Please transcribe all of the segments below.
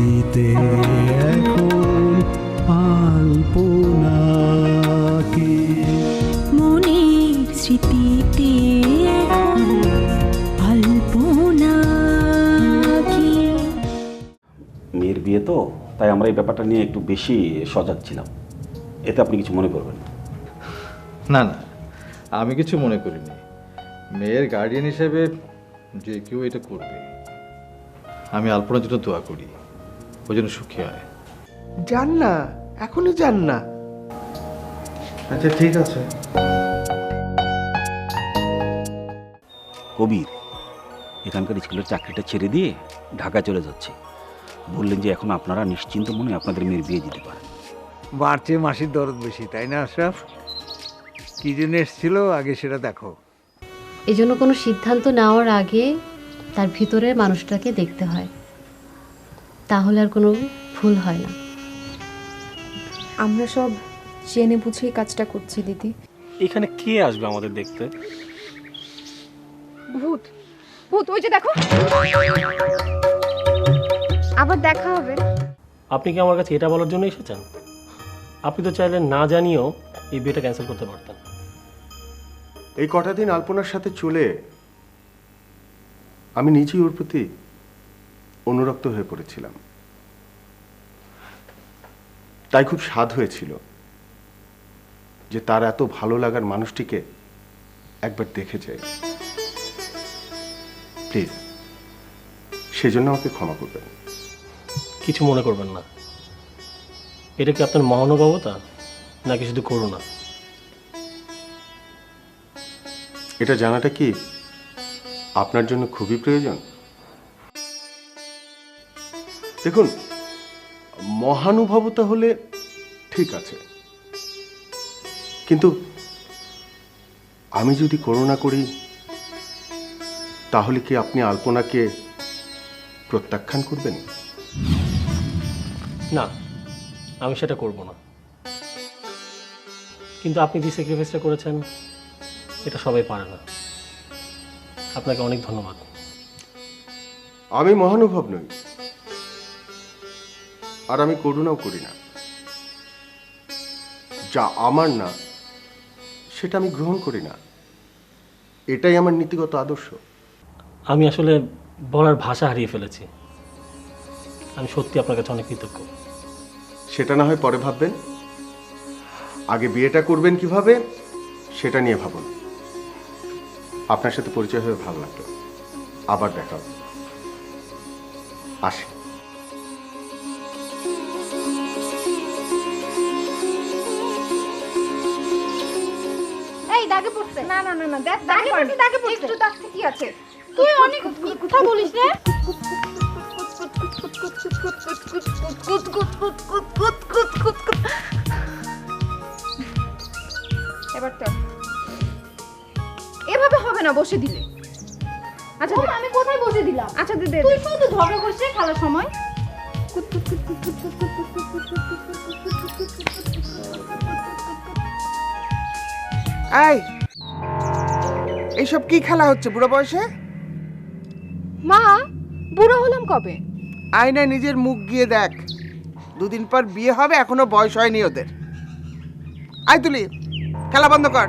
দিতে এখন আলপনাকে। মনে স্মৃতিতে মেয়ের বিয়ে তো তাই আমরা এই ব্যাপারটা নিয়ে একটু বেশি সজাগ ছিলাম। এতে আপনি কিছু মনে করবেন না। না না আমি কিছু মনে করিনি। মেয়ের গার্ডিয়ান হিসেবে যে কেউ এটা করবে আমি আলপনার জন্য দোয়া করি। ও যেন সুখী হয়। যান না এখনই যান না। আচ্ছা ঠিক আছে। কবির এখানকার স্কুলের চাকরিটা ছেড়ে দিয়ে ঢাকা চলে যাচ্ছে। বললেন যে এখন আপনারা নিশ্চিন্ত মনে আপনাদের মেয়ের বিয়ে দিতে পারেন। বাড়ছে মাসির দরদ বেশি তাই না আশরাফ? কি জন্য এসেছিল আগে সেটা দেখো। এই জন্য কোনো সিদ্ধান্ত নেওয়ার আগে তার ভিতরের মানুষটাকে দেখতে হয়। তাহলে আর কোনো ভুল হয় না। আমরা সব জেনে বুঝেই কাজটা করছি দিদি। এখানে কে আসবে আমাদের দেখতে? ভূত ভূত ওই যে দেখো। আবার দেখা হবে। আপনি কি আমার কাছে এটা বলার জন্য এসেছেন? আপনি তো চাইলে না জানিয়েও এই বিয়েটা ক্যান্সেল করতে পারতেন। এই কটা দিন আলপনার সাথে চলে আমি নিজেই ওর প্রতি অনুরক্ত হয়ে পড়েছিলাম। তাই খুব স্বাদ হয়েছিল যে তার এত ভালো লাগার মানুষটিকে একবার দেখে যাই। প্লিজ সেজন্য আমাকে ক্ষমা করবেন। কিছু মনে করবেন না। এটা কি আপনার মহানুভবতা নাকি শুধু করুণা? এটা জানাটা কি আপনার জন্য খুবই প্রয়োজন? দেখুন মহানুভবতা হলে ঠিক আছে। কিন্তু আমি যদি করুণা করি তাহলে কি আপনি আলপনাকে প্রত্যাখ্যান করবেন? না আমি সেটা করব না। কিন্তু আপনি যে স্যাক্রিফাইসটা করেছেন এটা সবাই পারে না। আপনাকে অনেক ধন্যবাদ। আমি মহানুভব নই। আর আমি করুণাও করি না। যা আমার না সেটা আমি গ্রহণ করি না। এটাই আমার নীতিগত আদর্শ। আমি আসলে বলার ভাষা হারিয়ে ফেলেছি। আমি সত্যি আপনার কাছে অনেক কৃতজ্ঞ। সেটা না হয় পরে ভাববেন। আগে বিয়েটা করবেন কীভাবে সেটা নিয়ে ভাবুন। আপনার সাথে পরিচয় হয়ে ভালো লাগল। আবার দেখা হবে। আসি। পড়ছে না না না না দেখ দাগে পড়ছে দাগে পড়ছে একটু দাগ কি আছে তুই অনেক মিথ্যা বলিস রে এবার তো এভাবে হবে না বসে দিলে আচ্ছা আমি কোথায় বসে দিলাম আচ্ছা দে দে তুই শুধু ঝগড়া করছিস খেলার সময় এই এইসব কি খেলা হচ্ছে বুড়ো বয়সে? মা বুড়ো হলাম কবে? আয়নায় নিজের মুখ গিয়ে দেখ। দুদিন পর বিয়ে হবে এখনও বয়স হয়নি ওদের। আয় তুলি খেলা বন্ধ কর।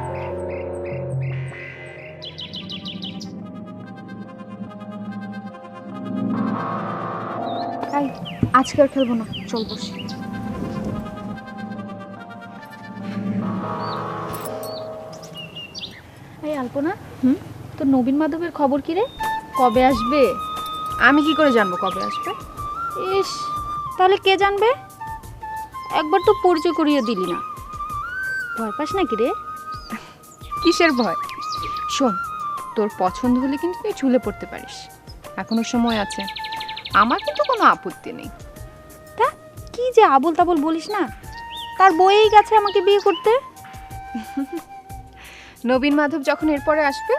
আজকে আর খেলব না চল বসি। আলপনা হুম? তোর নবীন মাধবের খবর কি রে? কবে আসবে? আমি কি করে জানব কবে আসবে? ইস তাহলে কে জানবে? একবার তো পরিচয় করিয়ে দিলি না। ভয় পাস নাকি রে? কিসের ভয়? শোন তোর পছন্দ হলে কিন্তু তুই ঝুলে পড়তে পারিস। এখনও সময় আছে। আমার কিন্তু কোনো আপত্তি নেই। তা কি যে আবল তাবল বলিস না? তার বইয়েই গেছে আমাকে বিয়ে করতে। নবীন মাধব যখন এরপরে আসবে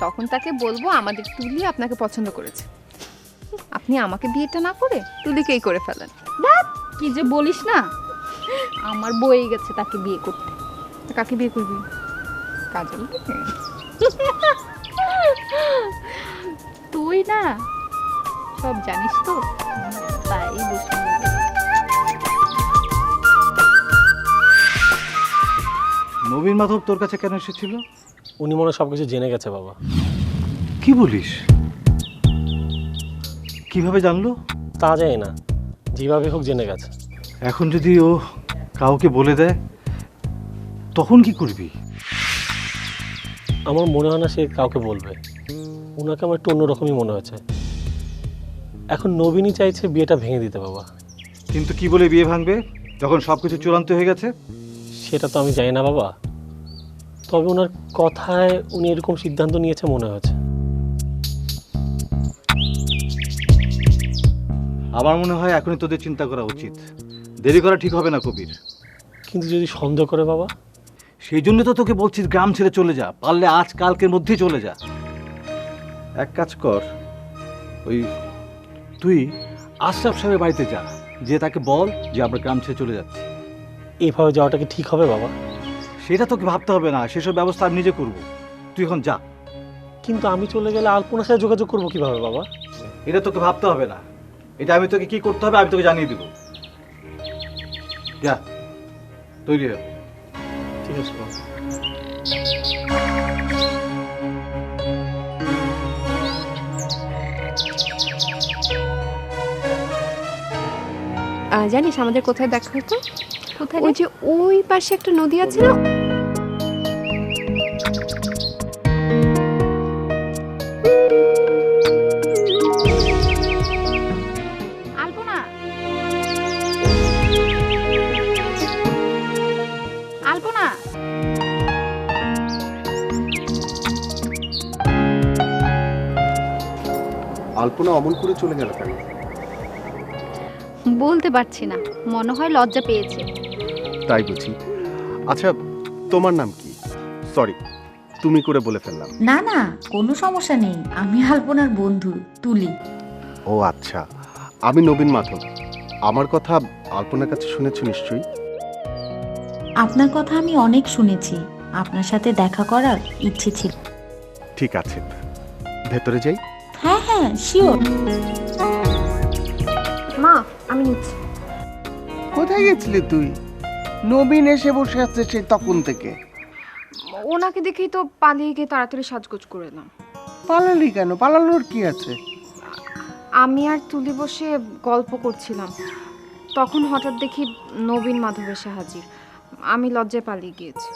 তখন তাকে বলব আমাদের তুলি আপনাকে পছন্দ করেছে। আপনি আমাকে বিয়েটা না করে তুলিকেই করে ফেলেন। কি যে বলিস না। আমার বইয়ে গেছে তাকে বিয়ে করতে। কাকে বিয়ে করবি? কাজল তুই না সব জানিস তো? তাই বসে নবীন মাধব তোর কাছে কেন এসেছিল? উনি মনে সব কিছু জেনে গেছে বাবা। কি বলিস? কীভাবে জানলো? তা যায় না। যেভাবে হোক জেনে গেছে। এখন যদি ও কাউকে বলে দেয় তখন কি করবি? আমার মনে হয় না সে কাউকে বলবে। ওনাকে আমার একটু অন্যরকমই মনে হয়েছে। এখন নবীনই চাইছে বিয়েটা ভেঙে দিতে বাবা। কিন্তু কি বলে বিয়ে ভাঙবে? যখন সব কিছু চূড়ান্ত হয়ে গেছে সেটা তো আমি জানি না বাবা। তবে ওনার কথায় উনি এরকম সিদ্ধান্ত নিয়েছে মনে হচ্ছে আমার মনে হয় এখনই তোদের চিন্তা করা উচিত। দেরি করা ঠিক হবে না কবির। কিন্তু যদি সন্দেহ করে বাবা? সেই জন্য তো তোকে বলছি গ্রাম ছেড়ে চলে যা পারলে আজ কালকের মধ্যেই চলে যা। এক কাজ কর ওই তুই আশরাফ সাহেবের বাড়িতে যা যে তাকে বল যে আমরা গ্রাম ছেড়ে চলে যাচ্ছি। এইভাবে যাওয়াটা কি ঠিক হবে বাবা? সেটা তোকে ভাবতে হবে না সেসব ব্যবস্থা আমি নিজে করব। তুই এখন যা। কিন্তু আমি চলে গেলে আলপনার সাথে যোগাযোগ করব কীভাবে বাবা? এটা তোকে ভাবতে হবে না। এটা আমি তোকে কি করতে হবে আমি তোকে জানিয়ে দিব। যা তৈরি হ। ঠিক আছে বাবা। জানিস আমাদের কোথায় দেখা হতো? কোথায় ওই যে ওই পাশে একটা নদী আছে না? আলপনা। আলপনা। আলপনা অমন করে চলে গেল কেন? বলতে পারছি না। মনে হয় লজ্জা পেয়েছে। তাই বুঝি। আচ্ছা তোমার নাম কি? সরি তুমি করে বলে ফেললাম। না না কোনো সমস্যা নেই। আমি আলপনার বন্ধু তুলি। ও আচ্ছা। আমি নবীন মাধব আমার কথা আলপনার কাছে শুনেছো নিশ্চয়ই? আপনার কথা আমি অনেক শুনেছি। আপনার সাথে দেখা করার ইচ্ছে ছিল। ঠিক আছে। ভেতরে যাই? হ্যাঁ হ্যাঁ শিওর মা আমি নিচ্ছি। কোথায় গেছিলি তুই? নবীন এসে বসে আছে সে তখন থেকে। ওনাকে দেখেই তো পালিয়ে গিয়ে তাড়াতাড়ি সাজগোজ করে এলাম। পালালি কেন? পালানোর কি আছে? আমি আর তুলি বসে গল্প করছিলাম। তখন হঠাৎ দেখি নবীন মাধব এসে হাজির। আমি লজ্জায় পালিয়ে গিয়েছি।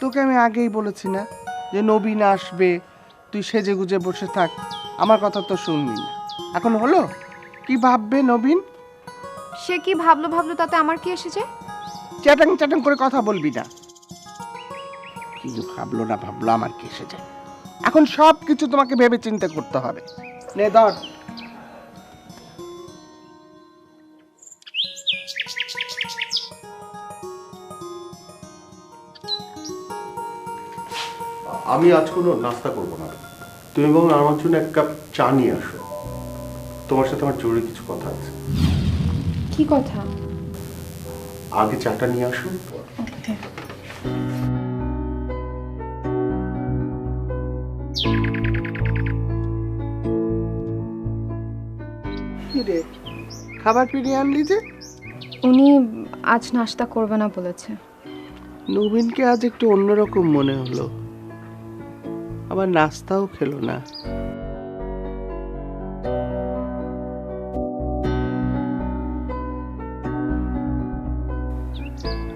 তোকে আমি আগেই বলেছি না যে নবীন আসবে তুই সেজে গুজে বসে থাক। আমার কথা তো শুনবি না। এখন হলো? কি ভাববে নবীন? সে কি ভাবলো ভাবলো তাতে আমার কি এসেছে? চ্যাটাং চ্যাটাং করে কথা বলবি না। কি যে ভাবলো না ভাবলো আমার কি এসেছে। এখন সব কিছু তোমাকে ভেবে চিন্তা করতে হবে। নে ধর। আমি আজ কোনো নাস্তা করব না। তুমি বরং আমার জন্য এক কাপ চা নিয়ে আসো। তোমার সাথে আমার জরুরি কিছু কথা আছে। কি কথা? আগে চাটা নিয়ে আসো কি রে? খাবার ফিরিয়ে আনলি যে? উনি আজ নাস্তা করবে না বলেছে। নবীনকে আজ একটু অন্যরকম মনে হলো। আবার নাস্তাও খেলো না।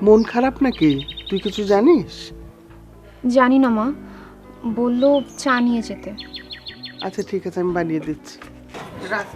মন খারাপ নাকি? তুই কিছু জানিস? জানি না মা। বলল চা নিয়ে যেতে। আচ্ছা ঠিক আছে আমি বানিয়ে দিচ্ছি। রাখ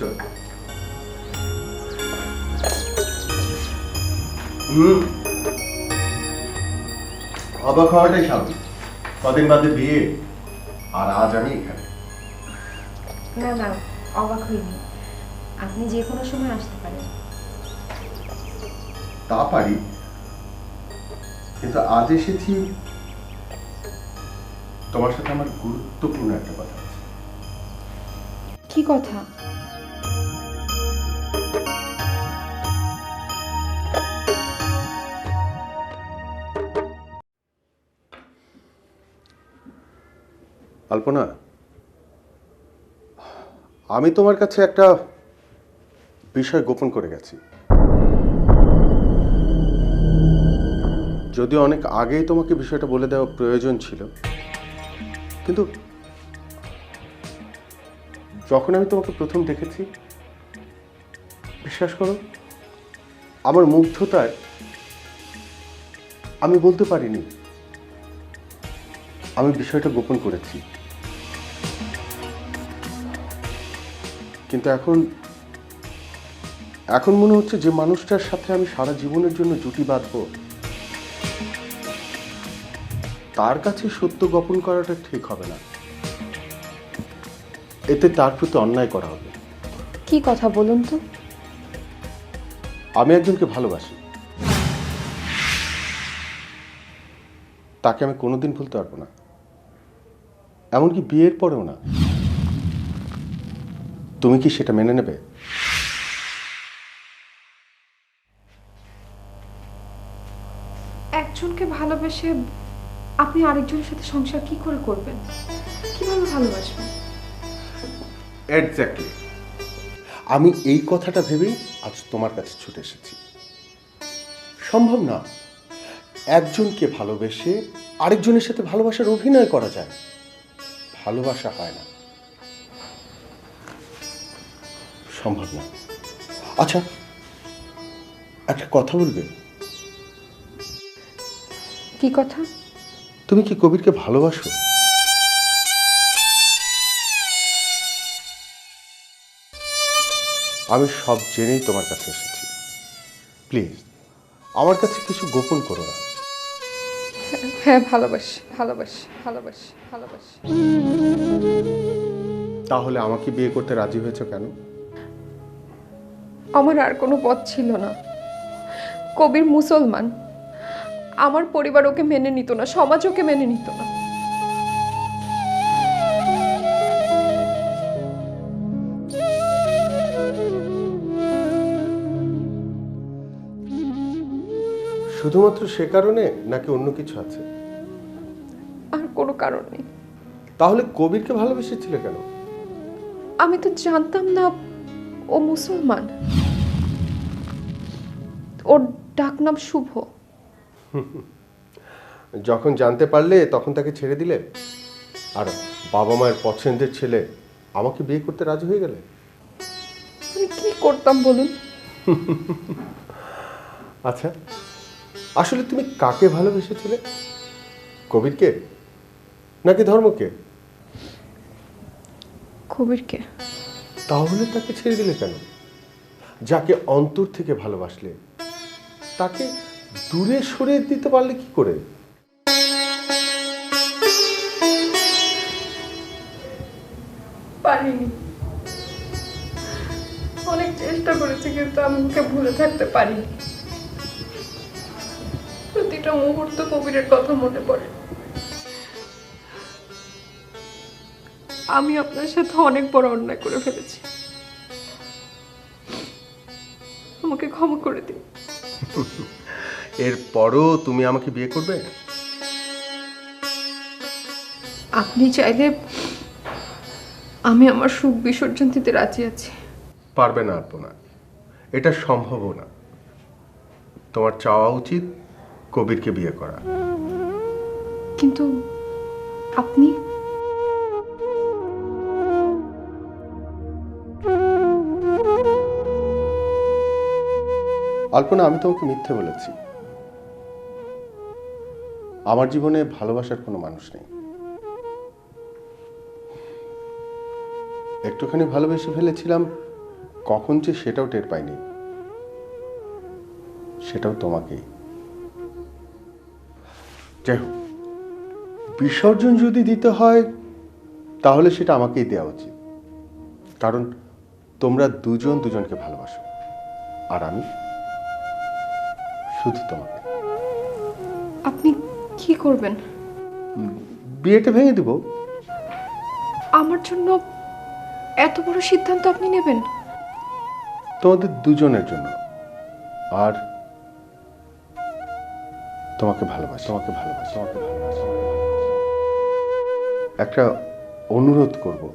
বুঝছ হুম। অবাক হওয়াটাই স্বাভাবিক। কদিন বাদে বিয়ে আর আজ আমি এখানে। না না অবাক হইনি। আপনি যে কোনো সময় আসতে পারেন। তা পারি। কিন্তু আজ এসেছি তোমার সাথে আমার গুরুত্বপূর্ণ একটা কথা কি কথা? আলপনা, আমি তোমার কাছে একটা বিষয় গোপন করে গেছি। যদিও অনেক আগেই তোমাকে বিষয়টা বলে দেওয়া প্রয়োজন ছিল, কিন্তু যখন আমি তোমাকে প্রথম দেখেছি, বিশ্বাস করো, আমার মুগ্ধতায় আমি বলতে পারিনি, আমি বিষয়টা গোপন করেছি। কিন্তু এখন এখন মনে হচ্ছে যে মানুষটার সাথে আমি সারা জীবনের জন্য জুটি বাঁধবো। তার কাছে সত্য গোপন করাটা ঠিক হবে না। এতে তার প্রতি অন্যায় করা হবে। কি কথা বলুন তো? আমি একজনকে ভালোবাসি। তাকে আমি কোনোদিন ভুলতে পারব না। এমনকি বিয়ের পরেও না। তুমি কি সেটা মেনে নেবে? একজনকে ভালোবেসে আপনি আরেকজনের সাথে সংসার কি করে করবেন? কীভাবে ভালোবাসবেন? এক্স্যাক্টলি আমি এই কথাটা ভেবেই আজ তোমার কাছে ছুটে এসেছি। সম্ভব না। একজনকে ভালোবেসে আরেকজনের সাথে ভালোবাসার অভিনয় করা যায়। ভালোবাসা হয় না। সম্ভব না। আচ্ছা একটা কথা বলবে? কি কথা? তুমি কি কবিরকে ভালোবাসো? আমি সব জেনেই তোমার কাছে এসেছি। প্লিজ আমার কাছে কিছু গোপন করো না। হ্যাঁ ভালোবাসি ভালোবাসি ভালোবাসি ভালোবাসি। তাহলে আমাকে বিয়ে করতে রাজি হয়েছে কেন? আমার আর কোনো পথ ছিল না। কবির মুসলমান। আমার পরিবার ওকে মেনে নিত না সমাজ ওকে মেনে নিত না। শুধুমাত্র সে কারণে নাকি অন্য কিছু আছে? আর কোনো কারণ নেই। তাহলে কবিরকে ভালোবেসেছিলে কেন? আমি তো জানতাম না ও মুসলমান। ওর ডাকনাম শুভ। যখন জানতে পারলে তখন তাকে ছেড়ে দিলে? আর বাবা মায়ের পছন্দের ছেলে আমাকে বিয়ে করতে রাজি হয়ে গেলে? আমি কি করতাম বলুন? আচ্ছা আসলে তুমি কাকে ভালোবেসেছিলে? কবিরকে নাকি ধর্মকে? কবিরকে। তাহলে তাকে ছেড়ে দিলে কেন? যাকে অন্তর থেকে ভালোবাসলে তাকে দূরে সরে দিতে পারলে কি করে? পারিনি। অনেক চেষ্টা করেছি, কিন্তু আমি ওকে ভুলে থাকতে পারিনি। প্রতিটা মুহূর্ত কবিরের কথা মনে পড়ে। আমি আপনার সাথে অনেক বড় অন্যায় করে ফেলেছি। আমাকে ক্ষমা করে দিন। এরপরও তুমি আমাকে বিয়ে করবে? আপনি চাইলে আমি আমার সুখ বিসর্জন দিতে রাজি আছি। পারবে না না এটা সম্ভবও না। তোমার চাওয়া উচিত কবিরকে বিয়ে করা। কিন্তু আপনি? আলপনা আমি তোমাকে মিথ্যে বলেছি। আমার জীবনে ভালোবাসার কোনো মানুষ নেই। একটুখানি ভালোবেসে ফেলেছিলাম, কখন যে সেটাও টের পাইনি। সেটাও তোমাকেই। যাই হোক, বিসর্জন যদি দিতে হয়, তাহলে সেটা আমাকেই দেওয়া উচিত। কারণ তোমরা দুজন দুজনকে ভালোবাসো, আর আমি শুধু তোমাকে। আপনি কি করবেন? বিয়েটা ভেঙে দিব। আমার জন্য এত বড় সিদ্ধান্ত আপনি নেবেন? তোমাদের দুজনের জন্য। আর তোমাকে ভালোবাসি। তোমাকে ভালোবাসি। তোমাকে ভালোবাসি। একটা অনুরোধ করব।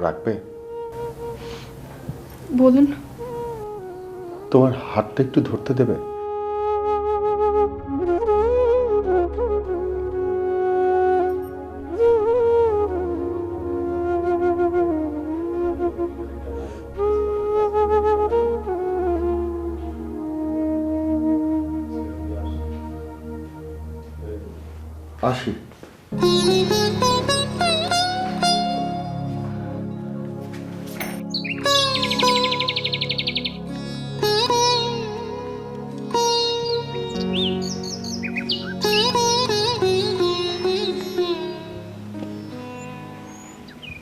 রাখবে? বলুন। তোমার হাতটা একটু ধরতে দেবে?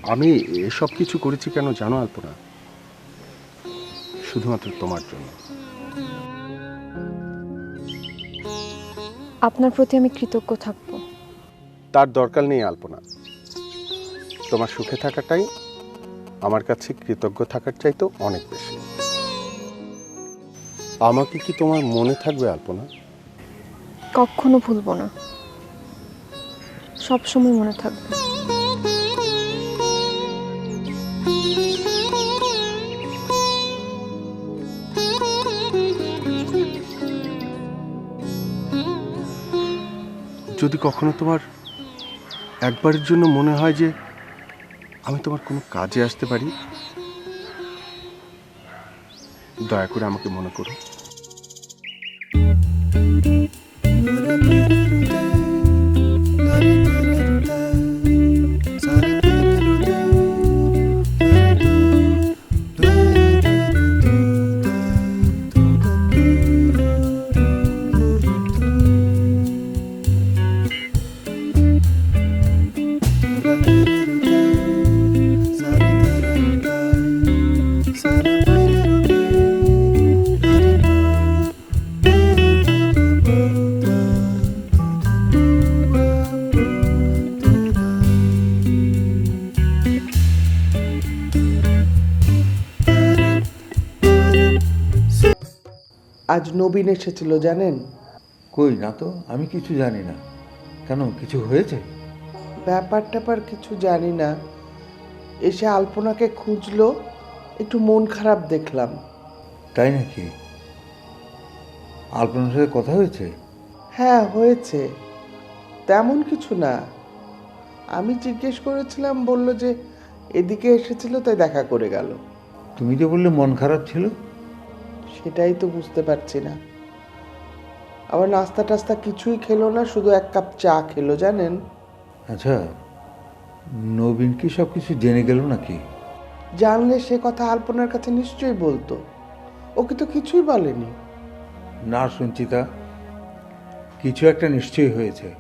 আমি এসব কিছু করেছি কেন জানো আলপনা? শুধুমাত্র তোমার জন্য। আপনার প্রতি আমি কৃতজ্ঞ থাকব। তার দরকার নেই আলপনা। তোমার সুখে থাকাটাই আমার কাছে কৃতজ্ঞ থাকার চাইতেও অনেক বেশি। আমাকে কি তোমার মনে থাকবে আলপনা? কখনো ভুলবো না। সবসময় মনে থাকবে। যদি কখনো তোমার একবারের জন্য মনে হয় যে আমি তোমার কোনো কাজে আসতে পারি, দয়া করে আমাকে মনে করো। আজ নবীন এসেছিল জানেন? কই না তো আমি কিছু জানি না। কেন কিছু হয়েছে? ব্যাপার ট্যাপার কিছু জানি না। এসে আলপনাকে খুঁজলো একটু মন খারাপ দেখলাম। তাই নাকি? আলপনার সাথে কথা হয়েছে? হ্যাঁ হয়েছে। তেমন কিছু না। আমি জিজ্ঞেস করেছিলাম বলল যে এদিকে এসেছিল তাই দেখা করে গেল। তুমি যে বললে মন খারাপ ছিল সেটাই তো বুঝতে পারছি না। আবার নাস্তা টাস্তা কিছুই খেলো না শুধু এক কাপ চা খেলো জানেন? আচ্ছা নবীন কি সব কিছু জেনে গেল নাকি? জানলে সে কথা আলপনার কাছে নিশ্চয়ই বলতো। ওকে তো কিছুই বলেনি। না সঞ্চিতা কিছু একটা নিশ্চয়ই হয়েছে।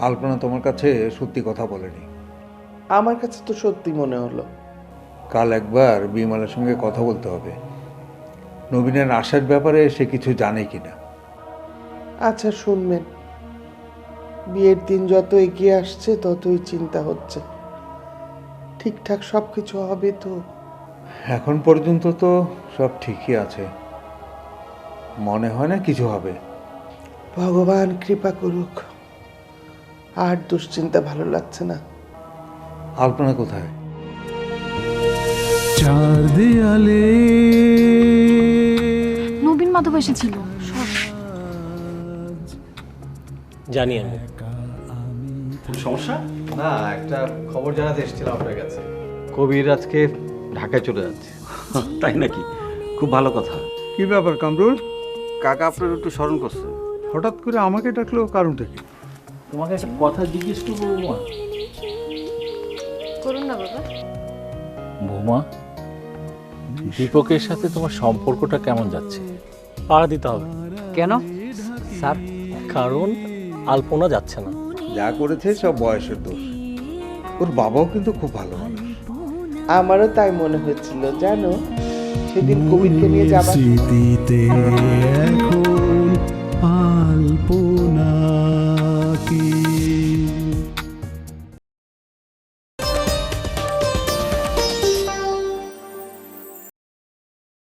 আলপনা তোমার কাছে সত্যি কথা বলেনি। আমার কাছে তো সত্যি মনে হলো। কাল একবার বিমলের সঙ্গে কথা বলতে হবে। নবীনের আসার ব্যাপারে সে কিছু জানে কিনা। আচ্ছা শুনবেন। বিয়ের দিন যত এগিয়ে আসছে ততই চিন্তা হচ্ছে। ঠিকঠাক সব কিছু হবে তো? এখন পর্যন্ত তো সব ঠিকই আছে। মনে হয় না কিছু হবে। ভগবান কৃপা করুক। আর দুশ্চিন্তা ভালো লাগছে না। আলপনা কোথায়? চার দেয়ালে মাধব এসেছিল। জানি আমি। সমস্যা? না একটা খবর জানাতে এসেছিলাম আপনার কাছে। কবির আজকে ঢাকায় চলে যাচ্ছে। তাই নাকি? খুব ভালো কথা। কি ব্যাপার কামরুল? কাকা আপনার একটু স্মরণ করছে। হঠাৎ করে আমাকে ডাকলো কারণটা কি? তোমাকে একটা কথা জিজ্ঞেস করব বৌমা? করুন না বাবা। বৌমা দীপকের সাথে তোমার সম্পর্কটা কেমন যাচ্ছে? পাড়া দিতে হবে। কেন? স্যার? কারণ আলপনা যাচ্ছে না। যা করেছে সব বয়সের দোষ। ওর বাবাও কিন্তু খুব ভালো মানুষ। আমারও তাই মনে হচ্ছিল জানো? সেদিন কবিকে নিয়ে যাবার স্মৃতিতে এখন আলপনা কি